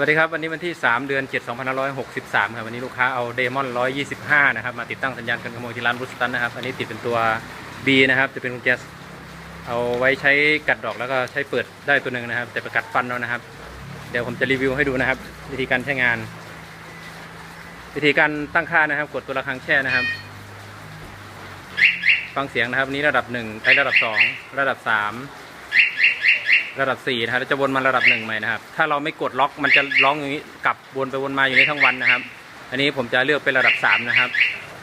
วัสดีครับวันนี้วันที่ 3 เดือน 7 2563 ครับวันนี้ลูกค้าเอาเดมอน 125 นะครับมาติดตั้งสัญญาณกันขโมยที่ร้านบุสตันนะครับอันนี้ติดเป็นตัว B นะครับจะเป็นกุญแจเอาไว้ใช้กัดดอกแล้วก็ใช้เปิดได้ตัวหนึ่งนะครับ แต่ประกัดฟันแล้วนะครับ เดี๋ยวผมจะรีวิวให้ดูนะครับ วิธีการใช้งาน วิธีการตั้งค่านะครับ กดตัวระฆังแช่นะครับ ฟังเสียงนะครับนนี้ระดับ 1 ไประดับ 2 ระดับ 3 ระดับ4นะครับแล้วจะวนมาระดับ1ใหม่นะครับ ถ้าเราไม่กดล็อกมันจะร้องอย่างนี้กลับวนไปวนมาอยู่ในทั้งวันนะครับ อันนี้ผมจะเลือกเป็นระดับ 3 นะครับ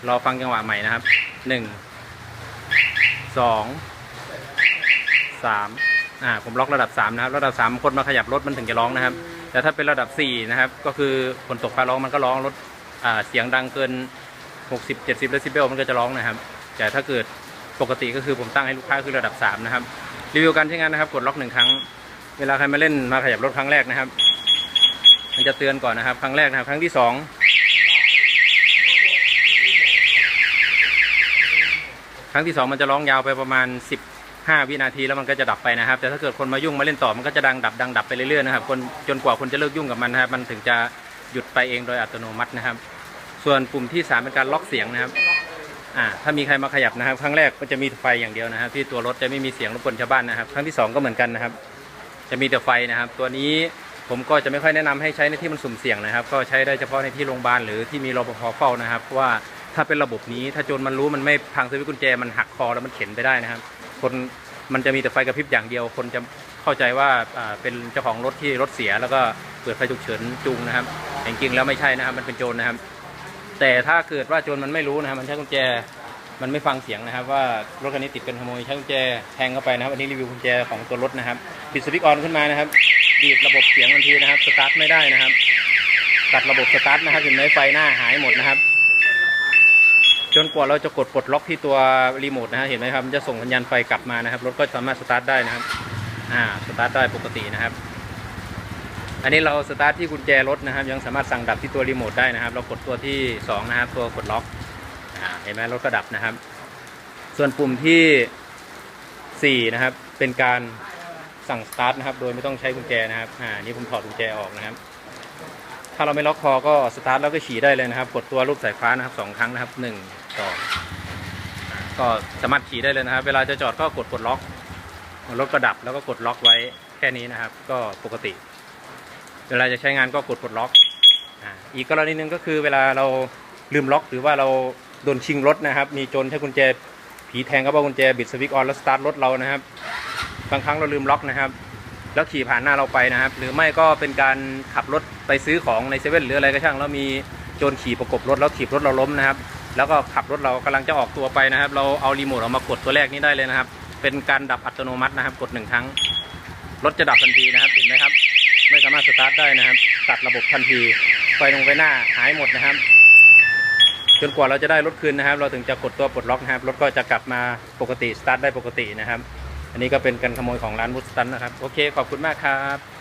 รอฟังจังหวะใหม่นะครับ 1 2 3อ่าผมล็อกระดับ 3 นะครับ ระดับ 3 คนมาขยับรถมันถึงจะร้องนะครับ แต่ถ้าเป็นระดับ 4 นะครับ ก็คือฝนตกฟ้าร้องมันก็ร้องรถอ่าเสียงดังเกิน 60 70เดซิเบลมันก็จะร้องนะครับ แต่ถ้าเกิดปกติก็คือผมตั้งให้ลูกค้าคือระดับ 3 นะครับ รีวิวการใช้งานนะครับ กดล็อกหนึ่งครั้ง เวลาใครมาเล่นมาขยับรถครั้งแรกนะครับ มันจะเตือนก่อนนะครับ ครั้งแรกนะครับ ครั้งที่สองครั้งที่สองมันจะร้องยาวไปประมาณ15วินาทีแล้วมันก็จะดับไปนะครับ แต่ถ้าเกิดคนมายุ่งมาเล่นต่อมันก็จะดังดับดังดับไปเรื่อยๆนะครับคนจนกว่าคนจะเลิกยุ่งกับมันนะครับ มันถึงจะหยุดไปเองโดยอัตโนมัตินะครับ ส่วนปุ่มที่สามเป็นการล็อกเสียงนะครับ อ่าถ้ามีใครมาขยับนะครับ ครั้งแรกก็จะมีไฟอย่างเดียวนะครับ ที่ตัวรถจะไม่มีเสียงรบกวนชาวบ้านนะครับ ครั้งที่สองก็เหมือนกันนะครับ จะมีแต่ไฟนะครับ ตัวนี้ผมก็จะไม่ค่อยแนะนำให้ใช้ในที่มันสุ่มเสี่ยงนะครับ ก็ใช้ได้เฉพาะในที่โรงพยาบาลหรือที่มีรปภเฝ้านะครับเพราะว่าถ้าเป็นระบบนี้ถ้าโจรมันรู้มันไม่พังสวิตช์กุญแจมันหักคอแล้วมันเข็นไปได้นะครับ คนมันจะมีแต่ไฟกระพริบอย่างเดียว คนจะเข้าใจว่าอ่าเป็นเจ้าของรถที่รถเสียแล้วก็เปิดไฟฉุกเฉินจูงนะครับแต่จริงๆแล้วไม่ใช่นะครับมันเป็นโจรนะครับ แต่ถ้าเกิดว่าโจรมันไม่รู้นะครับมันใช้กุญแจมันไม่ฟังเสียงนะครับ ว่ารถคันนี้ติดเป็นขโมยใช้กุญแจแทงเข้าไปนะครับอันนี้รีวิวกุญแจของตัวรถนะครับปิดสวิตช์ออนขึ้นมานะครับดีดระบบเสียงทันทีนะครับสตาร์ทไม่ได้นะครับ ตัดระบบสตาร์ทนะครับเห็นไหมไฟหน้าหายหมดนะครับ จนกว่าเราจะกดปลดล็อกที่ตัวรีโมทนะฮะเห็นไหมครับมันจะส่งสัญญาณไฟกลับมานะครับรถก็สามารถสตาร์ทได้นะครับอ่าสตาร์ทได้ปกตินะครับ อันนี้เราสตาร์ทที่กุญแจรถนะครับ ยังสามารถสั่งดับที่ตัวรีโมทได้นะครับ เรากดตัวที่สองนะครับ ตัวกดล็อกเห็นไหมรถก็ดับนะครับ ส่วนปุ่มที่ 4 นะครับ เป็นการสั่งสตาร์ทนะครับ โดยไม่ต้องใช้กุญแจนะครับอ่านี่ผมถอดกุญแจออกนะครับ ถ้าเราไม่ล็อกคอก็สตาร์ทแล้วก็ฉี่ได้เลยนะครับ กดตัวรูปสายฟ้านะครับสองครั้งนะครับหนึ่งสองก็สามารถขี่ได้เลยนะครับ เวลาจะจอดก็กดกดล็อกรถก็ดับแล้วก็กดล็อกไว้แค่นี้นะครับ ก็ปกติ เวลาจะใช้งานก็กดปลดล็อกออีกกรณีหนึ่งก็คือเวลาเราลืมล็อก หรือว่าเราโดนชิงรถนะครับ มีโจรใช้กุญแจผีแทงก็บอกกุญแจบิดสวิตช์ออนแล้วสตาร์ทรถเรานะครับ บางครั้งเราลืมล็อกนะครับ แล้วขี่ผ่านหน้าเราไปนะครับ หรือไม่ก็เป็นการขับรถไปซื้อของในเซเว่นหรืออะไรก็ช่างแล้วมีโจรขี่ประกบรถแล้วถีบรถเราล้มนะครับ แล้วก็ขับรถเรากำลังจะออกตัวไปนะครับ เราเอารีโมทออกมากดตัวแรกนี้ได้เลยนะครับ เป็นการดับอัตโนมัตินะครับ กดหนึ่งครั้ง รถจะดับทันทีนะครับเห็นไหมครับ ไม่สามารถสตาร์ทได้นะครับ ตัดระบบทันทีไฟลงไฟหน้าหายหมดนะครับ จนกว่าเราจะได้รถคืนนะครับ เราถึงจะกดตัวปลดล็อกนะครับรถก็จะกลับมาปกติสตาร์ทได้ปกตินะครับ อันนี้ก็เป็นการขโมยของร้านบุสตันนะครับ โอเค ขอบคุณมากครับ